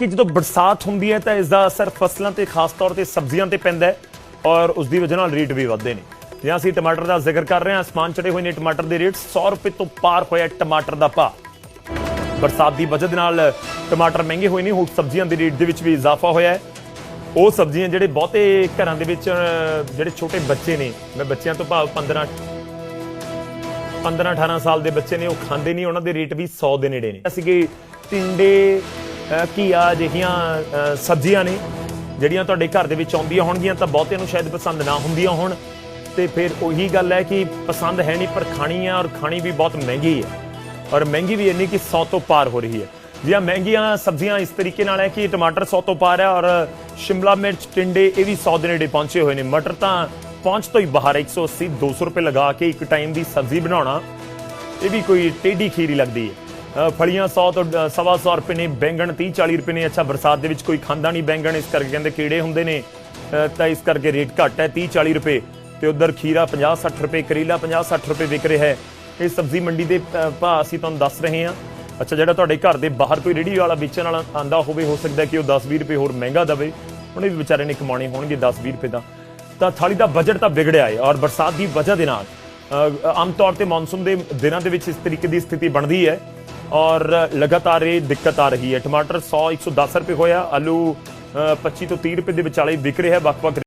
ਕਿ ਜਦੋਂ ਬਰਸਾਤ ਹੁੰਦੀ ਹੈ ਤਾਂ ਇਸ ਦਾ ਅਸਰ ਫਸਲਾਂ ਤੇ ਖਾਸ ਤੌਰ ਤੇ ਸਬਜ਼ੀਆਂ ਤੇ ਪੈਂਦਾ ਹੈ ਔਰ ਉਸ ਦੀ ਵਜ੍ਹਾ ਨਾਲ ਰੇਟ ਵੀ ਵੱਧਦੇ ਨੇ। ਜੇ ਅਸੀਂ ਟਮਾਟਰ ਦਾ ਜ਼ਿਕਰ ਕਰ ਰਹੇ ਹਾਂ। ਅਸਮਾਨ ਚੜੇ ਹੋਏ ਨੇ ਟਮਾਟਰ ਦੇ ਰੇਟ। 100 ਰੁਪਏ ਤੋਂ ਪਾਰ ਹੋਇਆ ਟਮਾਟਰ ਦਾ ਭਾਅ। ਬਰਸਾਤ ਦੀ ਵਜ੍ਹਾ ਦੇ ਨਾਲ ਟਮਾਟਰ ਮਹਿੰਗੇ ਹੋਏ ਨੇ। ਹੋਰ ਸਬਜ਼ੀਆਂ ਦੇ ਰੇਟ ਦੇ ਵਿੱਚ ਵੀ ਇਜ਼ਾਫਾ ਹੋਇਆ ਹੈ। ਉਹ ਸਬਜ਼ੀਆਂ ਜਿਹੜੇ ਬਹੁਤੇ ਘਰਾਂ ਦੇ ਵਿੱਚ ਜਿਹੜੇ ਛੋਟੇ ਬੱਚੇ ਨੇ, ਮੈਂ ਬੱਚਿਆਂ ਤੋਂ ਭਾਵ 15 15 18 ਸਾਲ ਦੇ ਬੱਚੇ ਨੇ, ਉਹ ਖਾਂਦੇ ਨਹੀਂ। ਉਹਨਾਂ ਦੇ ਰੇਟ ਵੀ 100 ਦੇ ਨੇੜੇ ਨੇ। ਅਸੀਂ ਟਿੰਡੇ ਅਹ, ਘੀਆ ਜਿਹੀਆਂ ਸਬਜ਼ੀਆਂ ਨੇ ਜਿਹੜੀਆਂ ਤੁਹਾਡੇ ਘਰ ਦੇ ਵਿੱਚ ਆਉਂਦੀਆਂ ਹੋਣਗੀਆਂ ਤਾਂ ਬਹੁਤਿਆਂ ਨੂੰ ਸ਼ਾਇਦ ਪਸੰਦ ਨਾ ਹੁੰਦੀਆਂ ਹੋਣ ਤੇ ਫਿਰ ਉਹੀ ਗੱਲ ਹੈ ਕਿ ਪਸੰਦ ਹੈ ਨਹੀਂ ਪਰ ਖਾਣੀ ਹੈ ਔਰ ਖਾਣੀ ਵੀ ਬਹੁਤ ਮਹਿੰਗੀ ਹੈ ਔਰ ਮਹਿੰਗੀ ਵੀ ਇੰਨੀ ਕਿ 100 ਤੋਂ ਪਾਰ ਹੋ ਰਹੀ ਹੈ। ਜੀਆਂ ਮਹਿੰਗੀਆਂ ਸਬਜ਼ੀਆਂ ਇਸ ਤਰੀਕੇ ਨਾਲ ਹੈ ਕਿ ਟਮਾਟਰ 100 ਤੋਂ ਪਾਰ ਹੈ ਔਰ ਸ਼ਿਮਲਾ ਮਿਰਚ ਟਿੰਡੇ ਇਹ ਵੀ 100 ਦੇ ਨੇੜੇ ਪਹੁੰਚੇ ਹੋਏ ਨੇ। ਮਟਰ ਤਾਂ ਪਹੁੰਚ ਤੋਂ ਹੀ ਬਾਹਰ 180 200 ਰੁਪਏ ਲਗਾ ਕੇ ਇੱਕ ਟਾਈਮ ਦੀ ਸਬਜ਼ੀ ਬਣਾਉਣਾ ਇਹ ਵੀ ਕੋਈ ਟੇਢੀ ਖੀਰੀ ਲੱਗਦੀ ਹੈ। ਫਲੀਆਂ 100 ਤੋਂ ਅ, ਸਵਾ 100 ਰੁਪਏ ਨੇ ਬੈਂਗਣ 30 40 ਰੁਪਏ ਨੇ। ਅੱਛਾ ਬਰਸਾਤ ਦੇ ਵਿੱਚ ਕੋਈ ਖਾਂਦਾ ਨਹੀਂ ਬੈਂਗਣ ਇਸ ਕਰਕੇ ਕਹਿੰਦੇ ਕੀੜੇ ਹੁੰਦੇ ਨੇ। ਤਾਂ ਇਸ ਕਰਕੇ ਰੇਟ ਘੱਟ ਹੈ 30 40 ਰੁਪਏ। ਤੇ ਉਧਰ ਖੀਰਾ 50 60 ਰੁਪਏ ਕਰੇਲਾ 50 60 ਰੁਪਏ ਵਿਕ ਰਿਹਾ ਹੈ। ਇਹ ਸਬਜ਼ੀ ਮੰਡੀ ਦੇ ਭਾਅ ਅਸੀਂ ਤੁਹਾਨੂੰ ਦੱਸ ਰਹੇ ਹਾਂ। ਅੱਛਾ ਜਿਹੜਾ ਤੁਹਾਡੇ ਘਰ ਦੇ ਬਾਹਰ ਕੋਈ ਰੇੜੀ ਵਾਲਾ ਵੇਚਣ ਵਾਲਾ ਆਂਦਾ ਹੋਵੇ ਹੋ ਸਕਦਾ ਕਿ ਉਹ 10 20 ਰੁਪਏ ਹੋਰ ਮਹਿੰਗਾ ਦਵੇ। ਉਹਨੇ ਵੀ ਵਿਚਾਰੇ ਨੇ ਕਮਾਉਣੇ ਹੋਣਗੇ 10 20 ਰੁਪਏ ਦਾ ਤਾਂ ਥਾਲੀ ਦਾ ਬਜਟ ਤਾਂ ਵਿਗੜਿਆ ਹੈ ਔਰ ਬਰਸਾਤ ਦੀ ਵਜ੍ਹਾ ਦੇ ਨਾਲ ਆਮ ਤੌਰ ਤੇ ਮੌਨਸੂਨ ਦੇ ਦਿਨਾਂ ਦੇ ਵਿੱਚ ਇਸ ਤਰੀਕੇ ਦੀ ਸਥਿਤੀ ਬਣਦੀ ਹੈ। ਔਰ ਲਗਾਤਾਰ ਇਹ ਦਿੱਕਤ ਆ ਰਹੀ ਹੈ। ਟਮਾਟਰ 100 110 ਰੁਪਏ ਹੋਇਆ ਆਲੂ ਅ, 25 ਤੋਂ 30 ਰੁਪਏ ਦੇ ਵਿਚਾਲੇ ਵਿਕ ਰਿਹਾ ਵੱਖ-ਵੱਖ